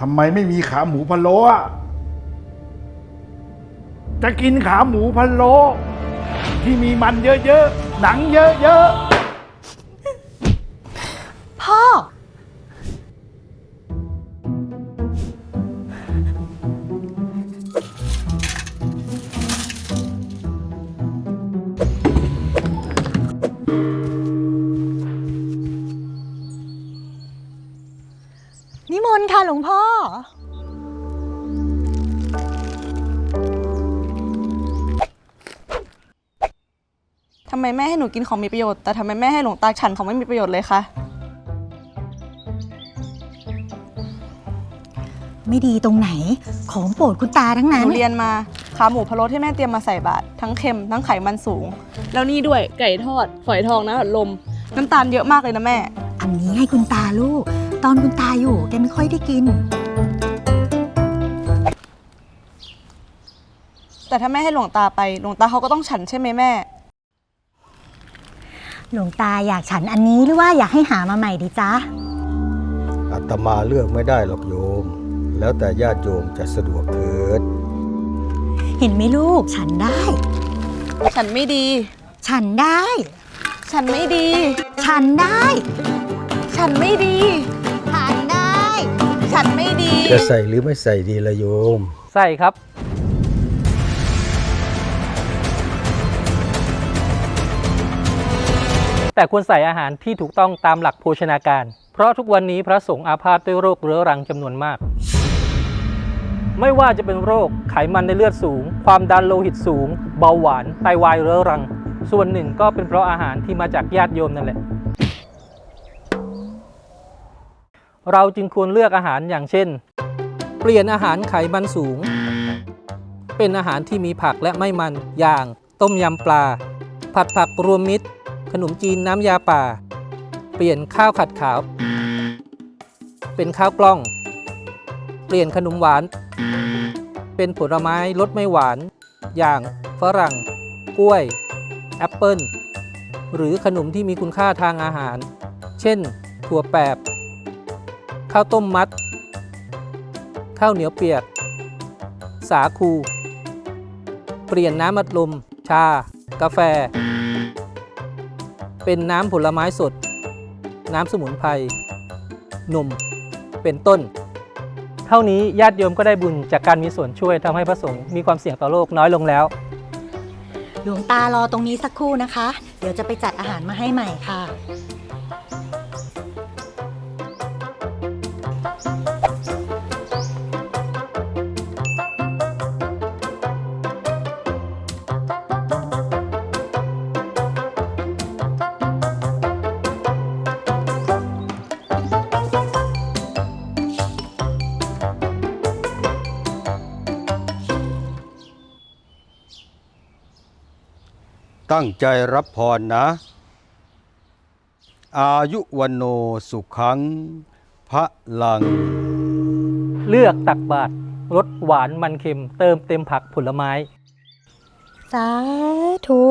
ทำไมไม่มีขาหมูพะโล้อะจะกินขาหมูพะโล้ที่มีมันเยอะๆ หนังเยอะๆ นิมนต์ค่ะหลวงพ่อ ทำไมแม่ให้หนูกินของมีประโยชน์แต่ทำไมแม่ให้หลวงตาฉันของไม่มีประโยชน์เลยคะไม่ดีตรงไหน ของโปรดคุณตาทั้งหนั้น นูเรียนมาขาหมูพะโล้ที่แม่เตรียมมาใส่บาตรทั้งเค็มทั้งไขมันสูง แล้วนี่ด้วยไก่ทอด ฝอยทองนะลม น้ำตาลเยอะมากเลยนะแม่ อันนี้ให้คุณตาลูก ตอนคุณตาอยู่แกไม่ค่อยได้กิน แต่ถ้าแม่ให้หลวงตาไป หลวงตาเขาก็ต้องฉันใช่ไหมแม่ หลวงตาอยากฉันอันนี้หรือว่าอยากให้หามาใหม่ดีจ๊ะอาตมาเลือกไม่ได้หรอกโยม แล้วแต่ญาติโยมจะสะดวกเถิด เห็นไหมลูกฉันได้ ฉันไม่ดี ฉันได้ ฉันไม่ดี ฉันได้ ฉันไม่ดีฉันได้ ฉันไม่ดี จะใส่หรือไม่ใส่ดีละโยม ใส่ครับ แต่ควรใส่อาหารที่ถูกต้องตามหลักโภชนาการ เพราะทุกวันนี้พระสงฆ์อาพาธด้วยโรคเรื้อรังจำนวนมาก ไม่ว่าจะเป็นโรคไขมันในเลือดสูง ความดันโลหิตสูง เบาหวานไตวายเรื้อรัง ส่วนหนึ่งก็เป็นเพราะอาหารที่มาจากญาติโยมนั่นแหละ เราจึงควรเลือกอาหารอย่างเช่น เปลี่ยนอาหารไขมันสูง เป็นอาหารที่มีผักและไม่มันอย่างต้มยำปลา ผัดผักรวมมิตร ขนมจีนน้ำยาป่า เปลี่ยนข้าวขัดขาว เป็นข้าวกล้อง เปลี่ยนขนมหวาน เป็นผลไม้รสไม่หวาน อย่างฝรั่ง กล้วย แอปเปิลหรือขนมที่มีคุณค่าทางอาหาร เช่น ถั่วแปบ ข้าวต้มมัด ข้าวเหนียวเปียก สาคู เปลี่ยนน้ำอัดลม ชา กาแฟ เป็นน้ำผลไม้สด น้ำสมุนไพรนม เป็นต้น เท่านี้ญาติโยมก็ได้บุญจากการมีส่วนช่วยทำให้พระสงฆ์มีความเสี่ยงต่อโรคน้อยลงแล้ว หลวงตารอตรงนี้สักครู่นะคะ เดี๋ยวจะไปจัดอาหารมาให้ใหม่ค่ะ ตั้งใจรับพรนะ อายุวันโนสุขังพระลัง เลือกตักบาตรรสหวานมันเค็ม เติมเต็มผักผลไม้ สาธุ